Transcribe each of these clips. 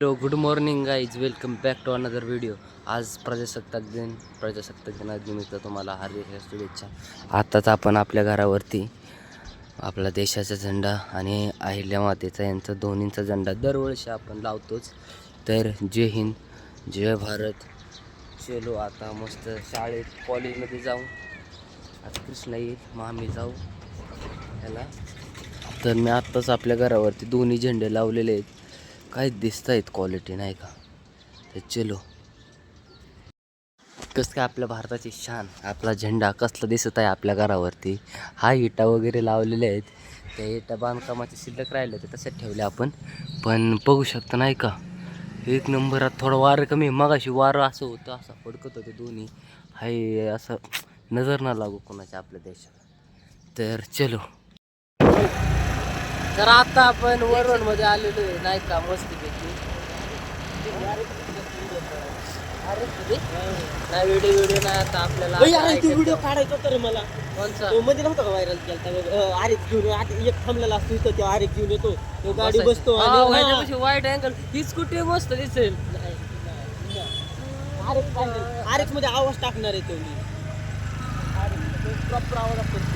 Hello good morning guys welcome back to another video आज प्रजासत्ताक दिन प्रजासत्ताक दिनानिमित्त तुम्हाला हार्दिक शुभेच्छा. आत्ताच आपण आपल्या घरावरती आपला देशाचा झेंडा आणि अहिल्या मातेचा यांचा दोन्हींचा झेंडा दरवर्षी आपण लावतोच. तर जय हिंद जय भारत. चलो आता मस्त शाळेत कॉलेजमध्ये जाऊ. आता कृष्णा येईल मग आम्ही जाऊ. ह्याला तर मी आत्ताच आपल्या घरावरती दोन्ही झेंडे लावलेले आहेत. काय दिसत आहेत क्वालिटी नाही का? तर चलो. कसं काय आपल्या भारताची शान आपला झेंडा कसला दिसत आहे आपल्या घरावरती? हा इटा वगैरे लावलेले आहेत. त्या इटा बांधकामाचे शिल्लक राहिले ते तसेच ठेवले आपण. पण बघू शकता नाही का? एक नंबरात थोडं वारं कमी मगाशी वारं असं होतं असं फडकत होते दोन्ही. हाय असं नजर ना लागू कोणाच्या आपल्या देशाला. तर चलो. तर आता आपण वरवणमध्ये आलेलो आहे. नाही का? मस्तपैकी अरे किती? नाही व्हिडिओ व्हिडिओ नाही आता आपल्याला. अरे तू. व्हिडिओ काढायचा तर मला. कोणचा? तो मध्ये नव्हता का व्हायरल आरेक घेऊन आत- एक थांबलेला असतो इथं तो घेऊन येतो. तो गाडी. बसतो आणि वाईट अँगल ही स्कूटी मस्त दिसेल. आरेकमध्ये आवाज टाकणार आहे तो मी. प्रॉपर आवाज असतो.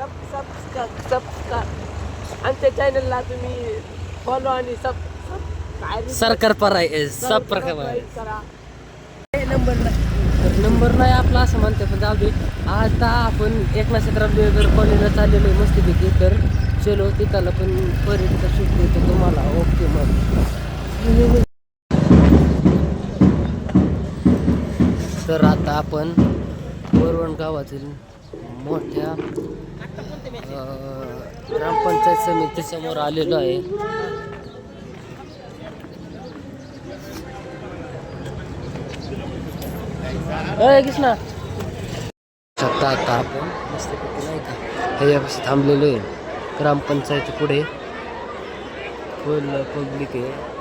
सब सब सब आमच्या चॅनलला तुम्ही फॉलो आणि सब सब सरकार पर आहे सब प्रकार करा. नंबर नाही. नंबर नाही आपला असं म्हणते पण जाऊ दे. आता आपण एक नक्षत्रात जर कॉलेजला चाललेलो आहे मस्तपैकी तर चलो तिथला पण पर्यटक शूट देतो तुम्हाला. ओके मग. तर आता आपण वरवण गावातील मोठ्या ग्रामपंचायत समितीसमोर आलेलो आहे. कृष्णा. शकता आता आपण मस्तपैकी नाही का? ह्याच्यापाशी थांबलेलो आहे. ग्रामपंचायत पुढे. फुल पब्लिक आहे.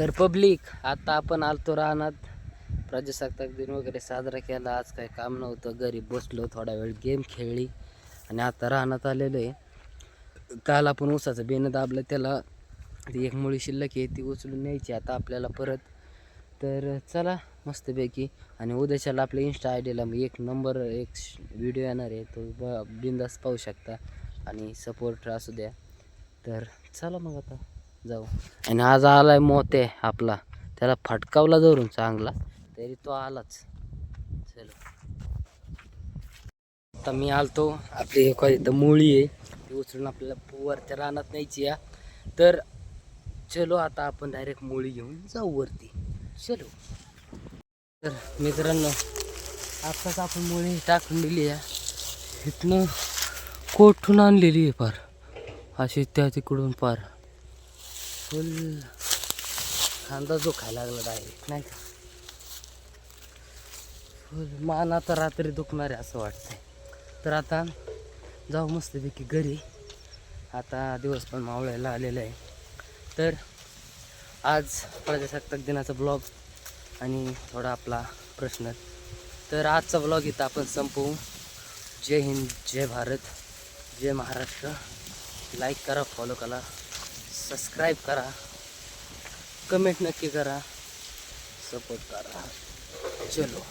तर पब्लिक आता आपण आलतो रानात. प्रजासत्ताक दिन वगैरे साजरा केला. आज काही काम नव्हतं. घरी बसलो थोडा वेळ गेम खेळली. आणि आता राहण्यात आलेलं आहे. काल आपण ऊसाचं बेनं दाबलं. त्याला ती एक मुळी शिल्लक आहे. ती उचलून न्यायची. आता आपल्याला परत. तर चला मस्तपैकी. आणि उद्याच्याला आपल्या इन्स्टा आय डीला एक नंबर एक व्हिडिओ येणार आहे. तो ब बिंदास पाहू शकता. आणि सपोर्ट असू द्या. तर चला मग आता. जाऊ. आणि आज आलाय मोते आपला. त्याला फटकावला धरून चांगला. तरी तो आलाच. चलो. आता मी आलतो. आपली एक इथं मुळी आहे. ती उचलून आपल्याला वरच्या रानात न्यायची या तर चलो आता आपण डायरेक्ट मुळी घेऊन जाऊ वरती. चलो. तर मित्रांनो आत्ताच आपण मुळी टाकून दिली आहे. इथनं कोठून आणलेली आहे पार? अशी त्या तिकडून पार. फुल खांदा जो खायला लागला डायरेक्ट नाही का? फुल मान आता रात्री दुखणार आहे असं वाटतंय. तर आता जाऊ मस्तपैकी घरी. आता दिवस पण मावळायला आलेला आहे. तर आज प्रजासत्ताक दिनाचा ब्लॉग आणि थोडा आपला प्रश्न. तर आजचा ब्लॉग इथं आपण संपवू. जय हिंद जय भारत जय महाराष्ट्र. लाईक करा फॉलो करा. सबस्क्राईब करा. कमेंट नक्की करा. सपोर्ट करा. चलो.